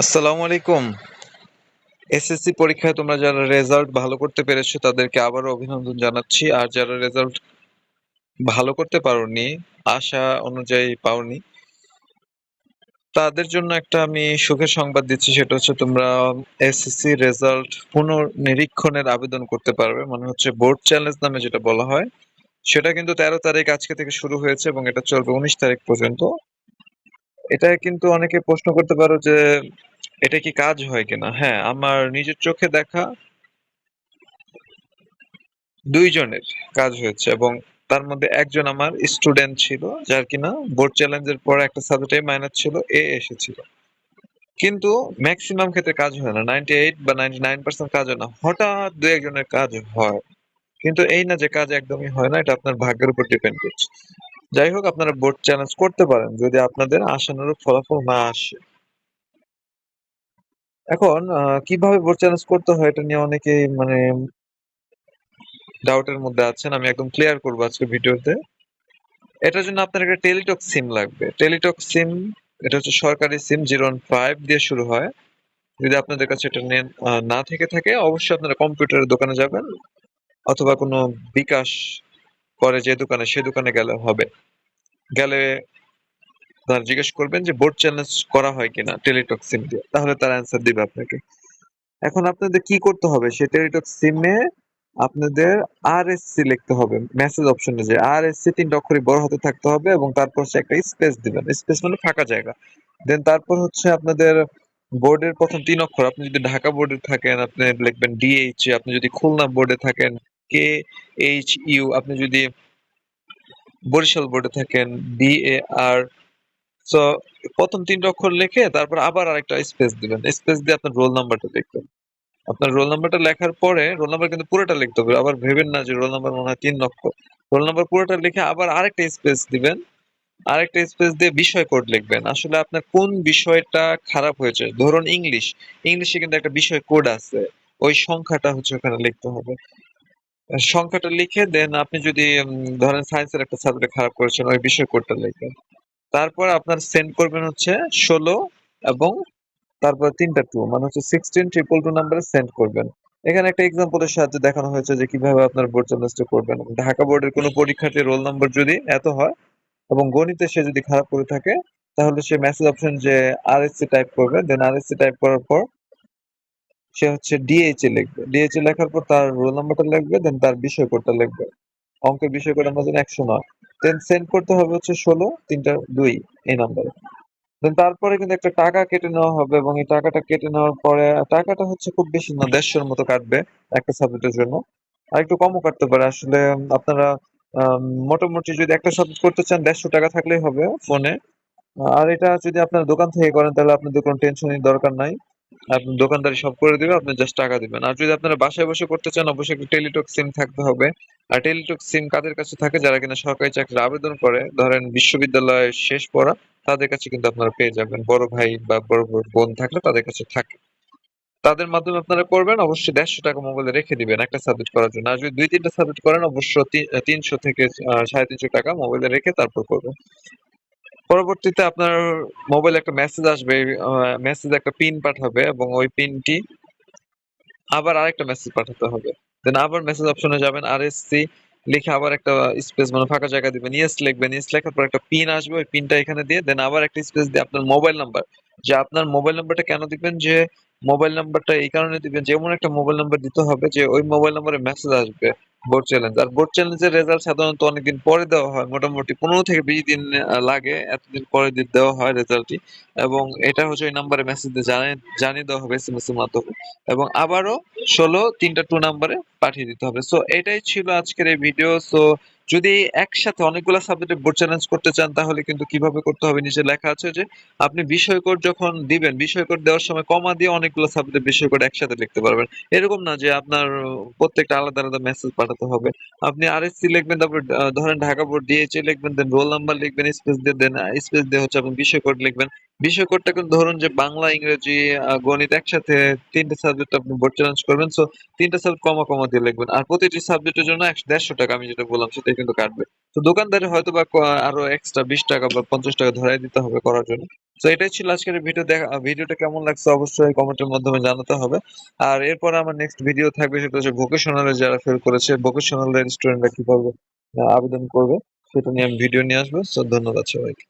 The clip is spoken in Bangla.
আসসালামু আলাইকুম। এসএসসি পরীক্ষায় তোমরা যারা রেজাল্ট ভালো করতে পেরেছ, তাদেরকে আবারও অভিনন্দন জানাচ্ছি। আর যারা রেজাল্ট ভালো করতে পারোনি, আশা অনুযায়ী পাওনি, তাদের জন্য একটা আমি সুখের সংবাদ দিচ্ছি। সেটা হচ্ছে তোমরা এসএসসি রেজাল্ট পুনর্নিরীক্ষণের আবেদন করতে পারবে। মানে হচ্ছে বোর্ড চ্যালেঞ্জ নামে যেটা বলা হয়। সেটা কিন্তু তেরো তারিখ আজকে থেকে শুরু হয়েছে এবং এটা চলবে উনিশ তারিখ পর্যন্ত। এটা কিন্তু অনেকে প্রশ্ন করতে পারো যে এটা কি কাজ হয় কিনা? হ্যাঁ আমার নিজের চোখে দেখা দুইজনের কাজ হয়েছে এবং তার মধ্যে একজন আমার স্টুডেন্ট ছিল, যার কিনা বোর্ড চ্যালেঞ্জের পর একটা সাবজেক্টে মাইনাস ছিল, এ এসেছিল। কিন্তু ম্যাক্সিমাম ক্ষেত্রে কাজ হয় না নাইনটি এইট বা নাইনটি নাইন পার্সেন্ট কাজ হয় না। হঠাৎ দু একজনের কাজ হয়। কিন্তু এই না যে কাজ একদমই হয় না, এটা আপনার ভাগ্যের উপর ডিপেন্ড করছে। যাই হোক, আপনারা বোর্ড চ্যালেঞ্জ করতে পারেন যদি আপনাদের আশানুরূপ ফলাফল না আসে। এখন কীভাবে বোর্ড চ্যালেঞ্জ করতে হয় এটা নিয়ে অনেকেই মানে ডাউটের মধ্যে আছেন, আমি একদম ক্লিয়ার করব আজকে ভিডিওতে। এটার জন্য আপনার একটা টেলিটক সিম লাগবে। টেলিটক সিম এটা হচ্ছে সরকারি সিম জিরো ফাইভ দিয়ে শুরু হয়। যদি আপনাদের কাছে এটা নেন না থেকে থাকে, অবশ্যই আপনারা কম্পিউটারের দোকানে যাবেন, অথবা কোনো বিকাশ করে যে দোকানে, সে দোকানে গেলে হবে। গেলে তারা জিজ্ঞেস করবেন যে বোর্ড চ্যালেঞ্জ করা হয় কিনা টেলিটক সিম দিয়ে, তাহলে তারা অ্যান্সার দিবে আপনাকে। এখন আপনাদের কি করতে হবে? সেই টেলিটক সিমে আপনাদের আরএসসি লিখতে হবে মেসেজ অপশনে যে আর সি তিনটা অক্ষরে বড় হাতে থাকতে হবে এবং তারপর হচ্ছে একটা স্পেস দিবেন। স্পেস মানে ফাঁকা জায়গা। দেন তারপর হচ্ছে আপনাদের বোর্ডের প্রথম তিন অক্ষর, আপনি যদি ঢাকা বোর্ডে থাকেন, আপনি লিখবেন ডিএইচ আপনি যদি খুলনা বোর্ডে থাকেন কে এইচ ইউ আপনি যদি বরিশাল বোর্ডে থাকেন বি এ আর সো প্রথম তিনটা অক্ষর লিখে তারপর আবার আরেকটা স্পেস দিবেন। স্পেস দিয়ে আপনার রোল নাম্বারটা লিখবেন। আপনার রোল নাম্বারটা লেখার পরে রোল নাম্বার কিন্তু পুরোটা লিখতে হবে। আবার ভেবেন না যে রোল নাম্বার মনে হয় তিন অক্ষর। রোল নাম্বার পুরোটা লিখে আবার আরেকটা স্পেস দিবেন। আরেকটা স্পেস দিয়ে বিষয় কোড লিখবেন। আসলে আপনার কোন বিষয়টা খারাপ হয়েছে? ধরুন ইংলিশ ইংলিশে কিন্তু একটা বিষয় কোড আছে। ওই সংখ্যাটা হচ্ছে ওখানে লিখতে হবে। সংখ্যাটা লিখে দেন আপনি যদি ধরেন সায়েন্সের একটা সাবজেক্ট খারাপ করেছেন, ওই বিষয় কোডটা লিখবেন। তারপর আপনার সেন্ড করবেন হচ্ছে ষোলো এবং তারপর তিনটা টু মানে হচ্ছে সিক্সটিন ট্রিপল টু নাম্বারে সেন্ড করবেন। এখানে একটা এক্সাম্পলের সাহায্যে দেখানো হয়েছে যে কীভাবে আপনার বোর্ড চ্যালেঞ্জটা করবেন। ঢাকা বোর্ডের কোনো পরীক্ষার্থীর রোল নাম্বার যদি এত হয় এবং গণিতে সে যদি খারাপ করে থাকে, তাহলে সে মেসেজ অপশন যে আরএসসি টাইপ করবে দেন আরএসসি টাইপ করার পর সে হচ্ছে ডিএইচএ লিখবে। ডিএইচএ লেখার পর তার রোল নাম্বারটা লিখবে দেন তার বিষয় কোডটা লিখবে। অঙ্কের বিষয় কোড আমরা জানি একশো নয়। দেন সেন্ড করতে হবে হচ্ছে ষোলো, তিনটা দুই এই নাম্বারে দেন তারপরে কিন্তু একটা টাকা কেটে নেওয়া হবে এবং এই টাকাটা কেটে নেওয়ার পরে, টাকাটা হচ্ছে খুব বেশি না, দেড়শোর মতো কাটবে একটা সাবজেক্টের জন্য। আর একটু কমও কাটতে পারে, আসলে আপনারা মোটামুটি যদি একটা সাবজেক্ট করতে চান, দেড়শো টাকা থাকলেই হবে ফোনে আর এটা যদি আপনার দোকান থেকে করেন, তাহলে আপনাদের কোনো টেনশনই দরকার নাই। আপনি দোকানদারি সব করে দিবে আপনি জাস্ট টাকা দিবেন। আর যদি আপনারা বাসায় বসে করতে চান, অবশ্যই একটা টেলিটক সিম থাকতে হবে। আর টেলিটক সিম কাদের কাছে থাকে? যারা কিনা সরকারি চাকরির আবেদন করে, ধরেন বিশ্ববিদ্যালয়ের শেষ পড়া, তাদের কাছে কিন্তু আপনারা পেয়ে যাবেন। বড় ভাই বা বড় বড় বোন থাকলে তাদের কাছে থাকে। তাদের মাধ্যমে আপনারা করবেন, অবশ্যই দেড়শো টাকা মোবাইলে রেখে দিবেন একটা সাবজেক্ট করার জন্য। আর যদি দুই তিনটা সাবজেক্ট করেন, অবশ্য তিনশো থেকে সাড়ে তিনশো টাকা মোবাইলে রেখে তারপর করবেন। পরবর্তীতে আপনার মোবাইলে একটা মেসেজ আসবে মেসেজ একটা পিন পাঠাবে এবং ওই পিনটি আবার আরেকটা মেসেজ পাঠাতে হবে। দেন আবার মেসেজ অপশনে যাবেন আরএসসি লিখে আবার একটা স্পেস মানে ফাঁকা জায়গা দিবেন ইয়েস লিখবেন ইয়েস লেখার পর একটা পিন আসবে, ওই পিনটা এখানে দিয়ে দেন আবার একটা স্পেস দিয়ে আপনার মোবাইল নাম্বার যে আপনার মোবাইল নাম্বারটা কেন দিবেন, যে মোবাইল নাম্বারটা এই কারণে দিবেন, যেমন একটা মোবাইল নাম্বার দিতে হবে, যে ওই মোবাইল নাম্বারে মেসেজ আসবে। বোর্ড চ্যালেঞ্জ আর বোর্ড চ্যালেঞ্জের রেজাল্ট সাধারণত অনেকদিন পরে দেওয়া হয়। মোটামুটি পনেরো থেকে বিশ দিন লাগে এতদিন পরে দেওয়া হয় রেজাল্টটি এবং এটা হচ্ছে ওই নাম্বারে মেসেজ দিয়ে জানিয়ে জানিয়ে দেওয়া হবে এস এম এর মাধ্যমে। এবং আবারও ষোলো তিনটা টু নাম্বারে পাঠিয়ে দিতে হবে। সো এটাই ছিল আজকের এই ভিডিও সো যদি একসাথে অনেকগুলো সাবজেক্টে বোর্ড চ্যালেঞ্জ করতে চান, তাহলে কিন্তু কীভাবে করতে হবে? নিচে লেখা আছে যে, আপনি বিষয় কোড যখন দিবেন, বিষয় কোড দেওয়ার সময় কমা দিয়ে অনেকগুলো সাবজেক্টে বিষয় কোড একসাথে লিখতে পারবেন। এরকম না যে আপনার প্রত্যেকটা আলাদা আলাদা মেসেজ পাঠাতে হবে। আপনি আর এস সি লিখবেন, তারপর ধরেন ঢাকা বোর্ড ডিএইচএ লিখবেন দেন রোল নাম্বার লিখবেন স্পেস দিয়ে দেন স্পেস দিয়ে হচ্ছে আপনি বিষয় কোড লিখবেন। বিষয় কিন্তু ধরুন যে বাংলা, ইংরেজি গণিত একসাথে তিনটে সাবজেক্ট আপনি বোর্ড চ্যালেঞ্জ করবেন সো তিনটা সাবজেক্ট কমা কমা দিয়ে লিখবেন। আর প্রতিটি সাবজেক্টের জন্য একশো দেড়শো টাকা, আমি যেটা বললাম সেটাই কিন্তু কাটবে। তো দোকানদারে হয়তো বা আরও এক্সট্রা বিশ টাকা বা পঞ্চাশ টাকা ধরাই দিতে হবে করার জন্য। তো এটাই ছিল আজকের ভিডিও দেখা ভিডিওটা কেমন লাগছে অবশ্যই কমেন্টের মাধ্যমে জানাতে হবে। আর এরপরে আমার নেক্সট ভিডিও থাকবে সেটা হচ্ছে ভোকেশনালে যারা ফেল করেছে ভোকেশনাল স্টুডেন্টরা কীভাবে আবেদন করবে, সেটা নিয়ে আমি ভিডিও নিয়ে আসব। তো ধন্যবাদ সবাইকে।